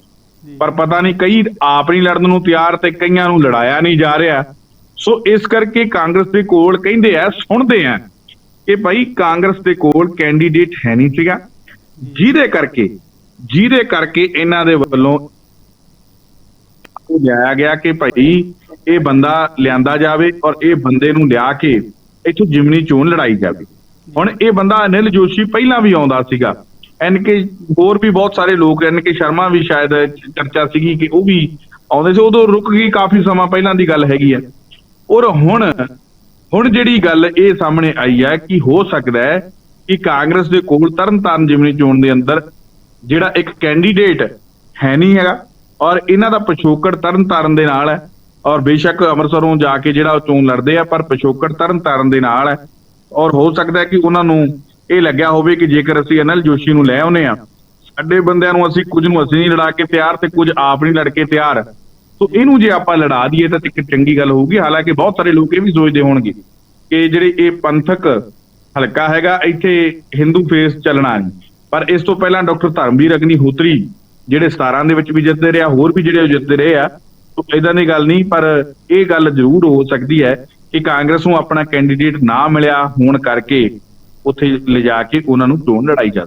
ਪਰ ਪਤਾ ਨਹੀਂ ਕਈ ਆਪ ਨਹੀਂ ਲੜਨ ਨੂੰ ਤਿਆਰ ਤੇ ਕਈਆਂ ਨੂੰ ਲੜਾਇਆ ਨਹੀਂ ਜਾ ਰਿਹਾ। ਸੋ ਇਸ ਕਰਕੇ ਕਾਂਗਰਸ ਦੇ ਕੋਲ ਕਹਿੰਦੇ ਆ ਸੁਣਦੇ ਆ ਕਿ ਭਾਈ ਕਾਂਗਰਸ ਦੇ ਕੋਲ ਕੈਂਡੀਡੇਟ ਹੈ ਨਹੀਂ ਸੀਗਾ। ਜਿਹਦੇ ਕਰਕੇ ਜਿਹਦੇ ਕਰਕੇ ਇਹਨਾਂ ਦੇ ਵੱਲੋਂ ਲਿਆਇਆ ਗਿਆ ਕਿ ਭਾਈ ਇਹ ਬੰਦਾ ਲਿਆਂਦਾ ਜਾਵੇ ਔਰ ਇਹ ਬੰਦੇ ਨੂੰ ਲਿਆ ਕੇ ਇੱਥੋਂ ਜਿਮਨੀ ਚੋਣ ਲੜਾਈ ਜਾਵੇ। ਹੁਣ ਇਹ ਬੰਦਾ ਅਨਿਲ ਜੋਸ਼ੀ ਪਹਿਲਾਂ ਵੀ ਆਉਂਦਾ ਸੀਗਾ। ਐਨ ਕੇ ਹੋਰ ਵੀ ਬਹੁਤ ਸਾਰੇ ਲੋਕ ਐਨ ਕੇ ਸ਼ਰਮਾ ਵੀ ਸ਼ਾਇਦ ਚਰਚਾ ਸੀਗੀ ਕਿ ਉਹ ਵੀ ਆਉਂਦੇ ਸੀ, ਉਦੋਂ ਰੁਕ ਗਈ ਕਾਫੀ ਸਮਾਂ ਪਹਿਲਾਂ ਦੀ ਗੱਲ ਹੈਗੀ ਹੈ। ਔਰ ਹੁਣ ਹੁਣ ਜਿਹੜੀ ਗੱਲ ਇਹ ਸਾਹਮਣੇ ਆਈ ਹੈ ਕਿ ਹੋ ਸਕਦਾ ਹੈ ਕਿ ਕਾਂਗਰਸ ਦੇ ਕੋਲ ਤਰਨਤਾਰਨ ਜਿਮਨੀ ਚੋਣ ਦੇ ਅੰਦਰ ਜਿਹੜਾ ਇੱਕ ਕੈਂਡੀਡੇਟ ਹੈ ਨਹੀਂ ਹੈਗਾ ਔਰ ਇਹਨਾਂ ਦਾ ਪਿਛੋਕੜ ਤਰਨਤਾਰਨ ਦੇ ਨਾਲ ਹੈ ਔਰ ਬੇਸ਼ੱਕ ਅੰਮ੍ਰਿਤਸਰੋਂ ਜਾ ਕੇ ਜਿਹੜਾ ਉਹ ਚੋਣ ਲੜਦੇ ਆ, ਪਰ ਪਿਛੋਕੜ ਤਰਨਤਾਰਨ ਦੇ ਨਾਲ ਹੈ ਔਰ ਹੋ ਸਕਦਾ ਹੈ ਕਿ ਉਹਨਾਂ ਨੂੰ ਇਹ ਲੱਗਿਆ ਹੋਵੇ ਕਿ ਜੇਕਰ ਅਸੀਂ ਅਨਲ ਜੋਸ਼ੀ ਨੂੰ ਲੈ ਆਉਨੇ ਆ ਸਾਡੇ ਬੰਦਿਆਂ ਨੂੰ ਅਸੀਂ ਕੁਝ ਨੂੰ ਅਸੀਂ ਨਹੀਂ ਲੜਾ ਕੇ ਤਿਆਰ ਤੇ ਕੁਝ ਆਪ ਨਹੀਂ ਲੜ ਕੇ ਤਿਆਰ। ਸੋ ਇਹਨੂੰ ਜੇ ਆਪਾਂ ਲੜਾ ਦਈਏ ਤਾਂ ਇੱਕ ਚੰਗੀ ਗੱਲ ਹੋਊਗੀ। ਹਾਲਾਂਕਿ ਬਹੁਤ ਸਾਰੇ ਲੋਕ ਇਹ ਵੀ ਸੋਚਦੇ ਹੋਣਗੇ ਕਿ ਜਿਹੜੇ ਇਹ ਪੰਥਕ ਹਲਕਾ ਹੈਗਾ, ਇੱਥੇ ਹਿੰਦੂ ਫੇਸ ਚੱਲਣਾ ਨਹੀਂ। ਪਰ ਇਸ ਤੋਂ ਪਹਿਲਾਂ ਡਾਕਟਰ ਧਰਮਵੀਰ ਅਗਨੀਹੋਤਰੀ ਜਿਹੜੇ 17 ਦੇ ਵਿੱਚ ਵੀ ਜਿੱਤਦੇ ਰਿਹਾ ਹੋਰ ਵੀ ਜਿਹੜੇ ਉਹ ਜਿੱਤਦੇ ਰਹੇ ਆ, ਸੋ ਇਦਾਂ ਦੀ ਗੱਲ ਨਹੀਂ, ਪਰ ਇਹ ਗੱਲ ਜ਼ਰੂਰ ਹੋ ਸਕਦੀ ਹੈ ਕਿ ਕਾਂਗਰਸ ਨੂੰ ਆਪਣਾ ਕੈਂਡੀਡੇਟ ਨਾ ਮਿਲਿਆ ਹੋਣ ਕਰਕੇ ਉੱਥੇ ਲਿਜਾ ਕੇ ਉਹਨਾਂ ਨੂੰ ਚੋਣ ਲੜਾਈ ਜਾ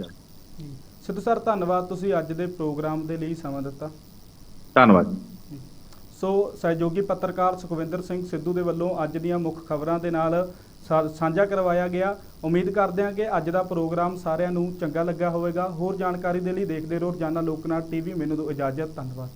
ਸਿੱਧੂ ਸਰ ਧੰਨਵਾਦ ਤੁਸੀਂ ਅੱਜ ਦੇ ਪ੍ਰੋਗਰਾਮ ਦੇ ਲਈ ਸਮਾਂ ਦਿੱਤਾ। ਧੰਨਵਾਦ ਸੋ ਸਹਿਯੋਗੀ ਪੱਤਰਕਾਰ ਸੁਖਵਿੰਦਰ ਸਿੰਘ ਸਿੱਧੂ ਦੇ ਵੱਲੋਂ ਅੱਜ ਦੀਆਂ ਮੁੱਖ ਖਬਰਾਂ ਦੇ ਨਾਲ ਸਾਂਝਾ ਕਰਵਾਇਆ ਗਿਆ। ਉਮੀਦ ਕਰਦੇ ਹਾਂ ਕਿ ਅੱਜ ਦਾ ਪ੍ਰੋਗਰਾਮ ਸਾਰਿਆਂ ਨੂੰ ਚੰਗਾ ਲੱਗਾ ਹੋਵੇਗਾ। ਹੋਰ ਜਾਣਕਾਰੀ ਦੇ ਲਈ ਦੇਖਦੇ ਰਹੋ ਰੋਜ਼ਾਨਾ ਲੋਕਨਾਥ ਟੀਵੀ। ਮੈਨੂੰ ਦਿਓ ਇਜਾਜ਼ਤ ਧੰਨਵਾਦ।